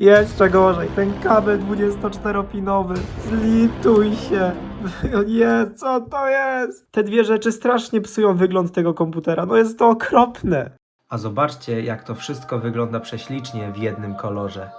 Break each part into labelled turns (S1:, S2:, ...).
S1: Jeszcze gorzej, ten kabel 24-pinowy. Zlituj się. Nie, co to jest? Te dwie rzeczy strasznie psują wygląd tego komputera. No jest to okropne. A zobaczcie, jak to wszystko wygląda prześlicznie w jednym kolorze.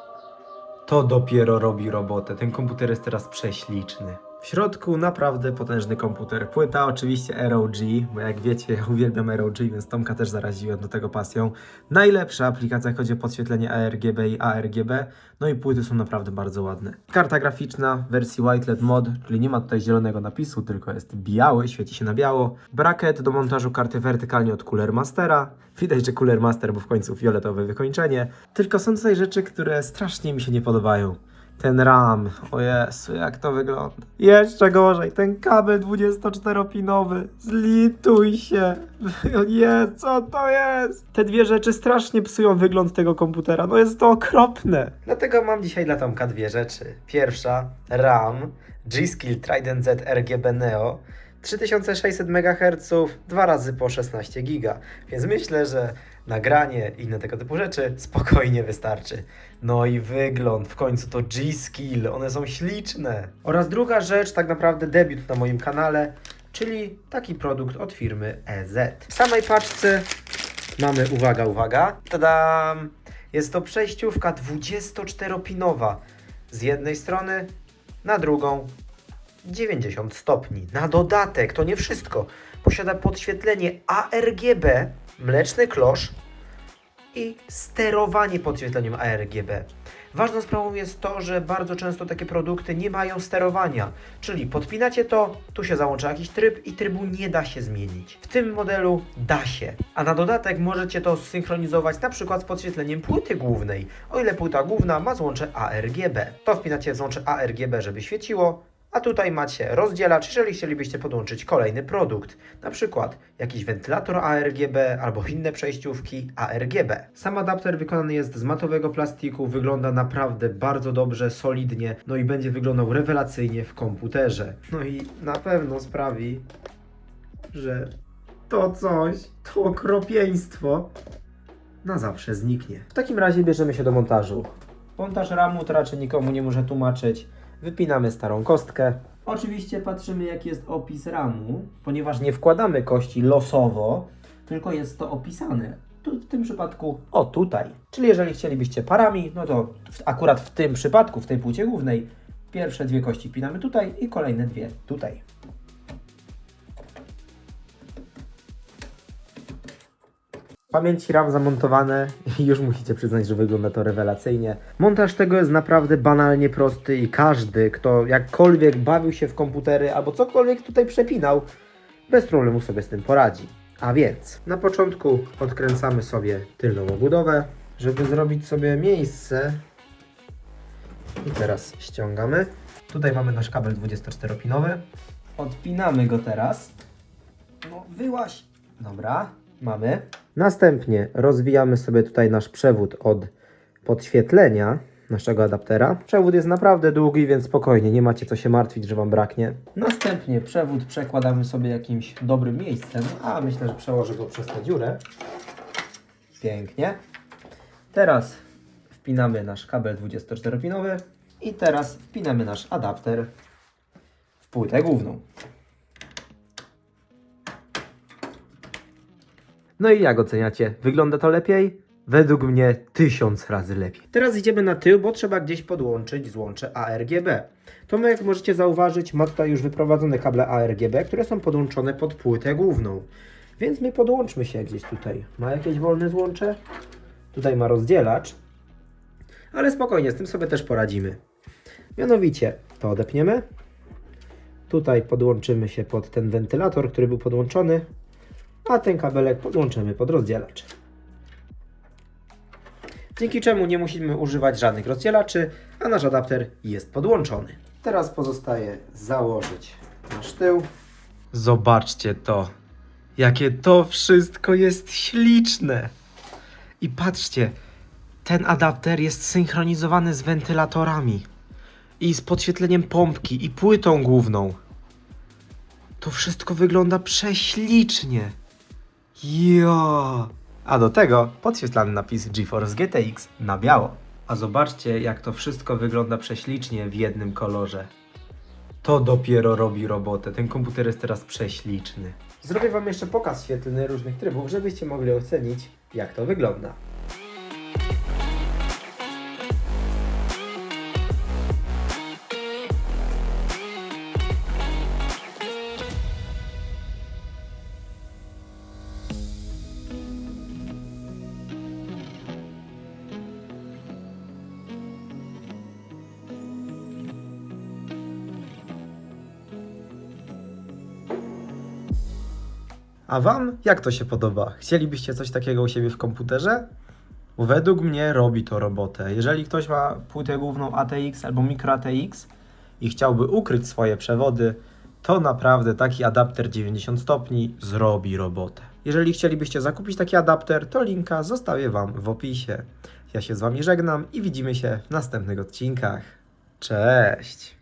S1: To dopiero robi robotę. Ten komputer jest teraz prześliczny. W środku naprawdę potężny komputer. Płyta oczywiście ROG, bo jak wiecie, ja uwielbiam ROG, więc Tomka też zaraziłem do tego pasją. Najlepsza aplikacja, jak chodzi o podświetlenie ARGB i ARGB. No i płyty są naprawdę bardzo ładne. Karta graficzna w wersji White LED Mod, czyli nie ma tutaj zielonego napisu, tylko jest biały, świeci się na biało. Bracket do montażu karty wertykalnie od Cooler Mastera. Widać, że Cooler Master, bo w końcu fioletowe wykończenie. Tylko są tutaj rzeczy, które strasznie mi się nie podobają. Ten RAM, o Jezu, jak to wygląda. Jeszcze gorzej, ten kabel 24-pinowy. Zlituj się. Nie, co to jest? Te dwie rzeczy strasznie psują wygląd tego komputera. No jest to okropne. Dlatego mam dzisiaj dla Tomka dwie rzeczy. Pierwsza, RAM, G-Skill Trident Z RGB Neo. 3600 MHz, dwa razy po 16 GB. Więc myślę, że nagranie i inne tego typu rzeczy spokojnie wystarczy. No i wygląd, w końcu to G-Skill, one są śliczne. Oraz druga rzecz, tak naprawdę debiut na moim kanale, czyli taki produkt od firmy EZ. W samej paczce mamy, uwaga, uwaga, tadam, jest to przejściówka 24-pinowa. Z jednej strony na drugą 90 stopni. Na dodatek, to nie wszystko. Posiada podświetlenie ARGB, mleczny klosz i sterowanie podświetleniem ARGB. Ważną sprawą jest to, że bardzo często takie produkty nie mają sterowania, czyli podpinacie to, tu się załącza jakiś tryb i trybu nie da się zmienić. W tym modelu da się, a na dodatek możecie to synchronizować na przykład z podświetleniem płyty głównej. O ile płyta główna ma złącze ARGB, to wpinacie w złącze ARGB, żeby świeciło, a tutaj macie rozdzielacz, jeżeli chcielibyście podłączyć kolejny produkt, na przykład jakiś wentylator ARGB albo inne przejściówki ARGB. Sam adapter wykonany jest z matowego plastiku, wygląda naprawdę bardzo dobrze, solidnie, no i będzie wyglądał rewelacyjnie w komputerze. No i na pewno sprawi, że to coś, to okropieństwo na zawsze zniknie. W takim razie bierzemy się do montażu. Montaż ramu to raczej nikomu nie muszę tłumaczyć. Wypinamy starą kostkę. Oczywiście patrzymy jaki jest opis ramu, ponieważ nie wkładamy kości losowo, tylko jest to opisane. Tu w tym przypadku, o tutaj. Czyli jeżeli chcielibyście parami, no to w, akurat w tym przypadku, w tej płycie głównej, pierwsze dwie kości wpinamy tutaj i kolejne dwie tutaj. Pamięci RAM zamontowane i już musicie przyznać, że wygląda to rewelacyjnie. Montaż tego jest naprawdę banalnie prosty i każdy, kto jakkolwiek bawił się w komputery albo cokolwiek tutaj przepinał, bez problemu sobie z tym poradzi. A więc na początku odkręcamy sobie tylną obudowę, żeby zrobić sobie miejsce. I teraz ściągamy. Tutaj mamy nasz kabel 24-pinowy. Odpinamy go teraz. No wyłaś. Dobra, mamy. Następnie rozwijamy sobie tutaj nasz przewód od podświetlenia naszego adaptera. Przewód jest naprawdę długi, więc spokojnie, nie macie co się martwić, że Wam braknie. Następnie przewód przekładamy sobie jakimś dobrym miejscem, a myślę, że przełożę go przez tę dziurę. Pięknie. Teraz wpinamy nasz kabel 24-pinowy i teraz wpinamy nasz adapter w płytę główną. No i jak oceniacie? Wygląda to lepiej? Według mnie tysiąc razy lepiej. Teraz idziemy na tył, bo trzeba gdzieś podłączyć złącze ARGB. To my, jak możecie zauważyć, ma tutaj już wyprowadzone kable ARGB, które są podłączone pod płytę główną. Więc my podłączmy się gdzieś tutaj. Ma jakieś wolne złącze? Tutaj ma rozdzielacz. Ale spokojnie, z tym sobie też poradzimy. Mianowicie to odepniemy. Tutaj podłączymy się pod ten wentylator, który był podłączony a ten kabelek podłączymy pod rozdzielacz. Dzięki czemu nie musimy używać żadnych rozdzielaczy, a nasz adapter jest podłączony. Teraz pozostaje założyć nasz tył. Zobaczcie to, jakie to wszystko jest śliczne. I patrzcie, ten adapter jest synchronizowany z wentylatorami i z podświetleniem pompki i płytą główną. To wszystko wygląda prześlicznie. Jo! A do tego podświetlany napis GeForce GTX na biało. A zobaczcie, jak to wszystko wygląda prześlicznie w jednym kolorze. To dopiero robi robotę. Ten komputer jest teraz prześliczny. Zrobię Wam jeszcze pokaz świetlny różnych trybów, żebyście mogli ocenić, jak to wygląda. A Wam jak to się podoba? Chcielibyście coś takiego u siebie w komputerze? Bo według mnie robi to robotę. Jeżeli ktoś ma płytę główną ATX albo Micro ATX i chciałby ukryć swoje przewody, to naprawdę taki adapter 90 stopni zrobi robotę. Jeżeli chcielibyście zakupić taki adapter, to linka zostawię Wam w opisie. Ja się z Wami żegnam i widzimy się w następnych odcinkach. Cześć!